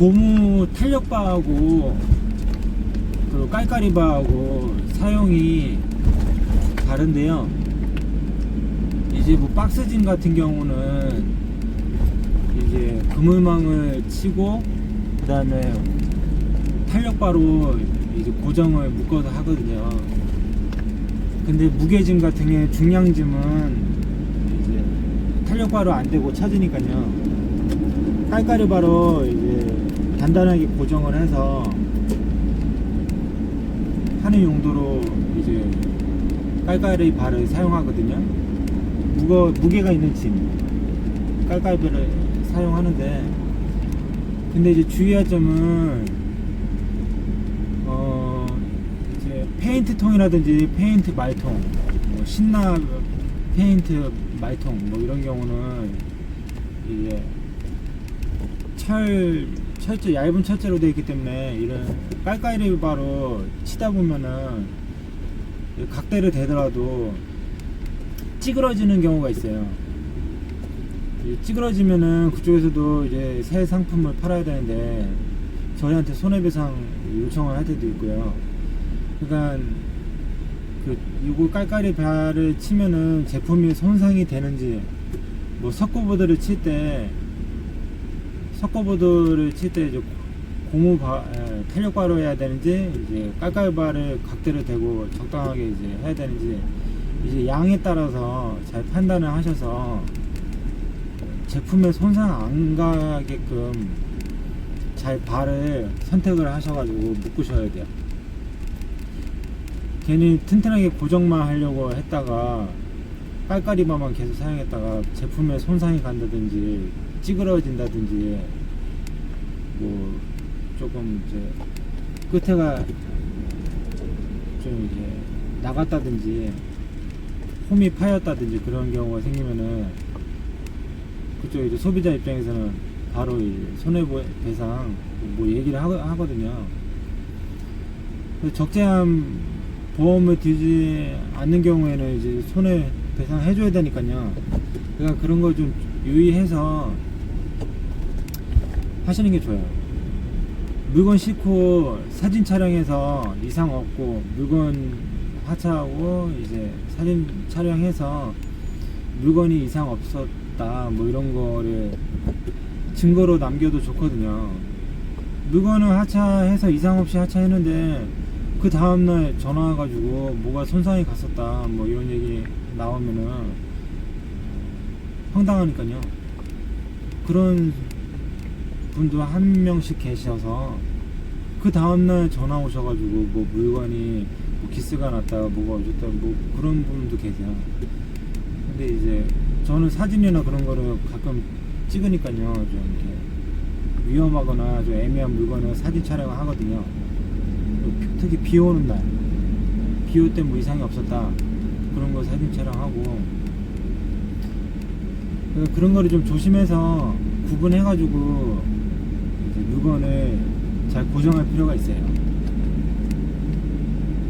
고무 탄력바하고 그리고 깔깔이바하고 사용이 다른데요. 이제 뭐 박스진 같은 경우는 이제 그물망을 치고 그 다음에 탄력바로 이제 고정을 묶어서 하거든요. 근데 무게짐 같은 게 중량짐은 탄력바로 안 되고 찾으니까요. 깔깔이바로 이제 단단하게 고정을 해서 하는 용도로 이제 깔깔이 바를 사용하거든요. 무거 무게가 있는 짐 깔깔이바를 사용하는데 근데 이제 주의할 점은 어 이제 페인트 통이라든지 페인트 말통 뭐 신나 페인트 말통 뭐 이런 경우는 이게 철 철제 얇은 철제로 되어 있기 때문에 이런 깔깔이 바로 치다 보면은 이 각대를 대더라도 찌그러지는 경우가 있어요. 이 찌그러지면은 그쪽에서도 이제 새 상품을 팔아야 되는데 저희한테 손해배상 요청을 할 때도 있고요. 그러니까 그 이거 깔깔이 발을 치면은 제품이 손상이 되는지 뭐 석고보드를 칠 때 석고보드를 칠 때 이제 고무 바, 에, 탄력 바로 해야 되는지 이제 깔깔바를 각대로 대고 적당하게 이제 해야 되는지 이제 양에 따라서 잘 판단을 하셔서 제품에 손상 안 가게끔 잘 발을 선택을 하셔가지고 묶으셔야 돼요. 괜히 튼튼하게 고정만 하려고 했다가 깔깔이바만 계속 사용했다가 제품에 손상이 간다든지 찌그러진다든지 뭐 조금 이제 끝에가 좀 이제 나갔다든지 홈이 파였다든지 그런 경우가 생기면은 그쪽 이제 소비자 입장에서는 바로 손해배상 뭐 얘기를 하. 그래서 적재함 보험을 들지 않는 경우에는 이제 손해배상 해줘야 되니까요. 그러니까 그런 거좀 유의해서 하시는 게 좋아요. 물건 싣고 사진 촬영해서 이상 없고 물건 하차하고 이제 사진 촬영해서 물건이 이상 없었다 뭐 이런 거를 증거로 남겨도 좋거든요. 물건을 하차해서 이상 없이 하차했는데 그 다음날 전화 와가지고 뭐가 손상이 갔었다 뭐 이런 얘기 나오면은 황당하니까요. 그런 분도 한 명씩 계셔서 그 다음날 전화 오셔가지고 뭐 물건이 뭐 기스가 났다 뭐가 어쨌다 뭐 그런 분도 계세요. 근데 이제 저는 사진이나 그런 거를 가끔 찍으니까요 좀 이렇게 위험하거나 좀 애매한 물건을 사진 촬영을 하거든요. 특히 비 오는 날, 비 올 때 뭐 이상이 없었다 그런 거 사진 촬영하고 그런 거를 좀 조심해서 구분해가지고 이제 물건을 잘 고정할 필요가 있어요.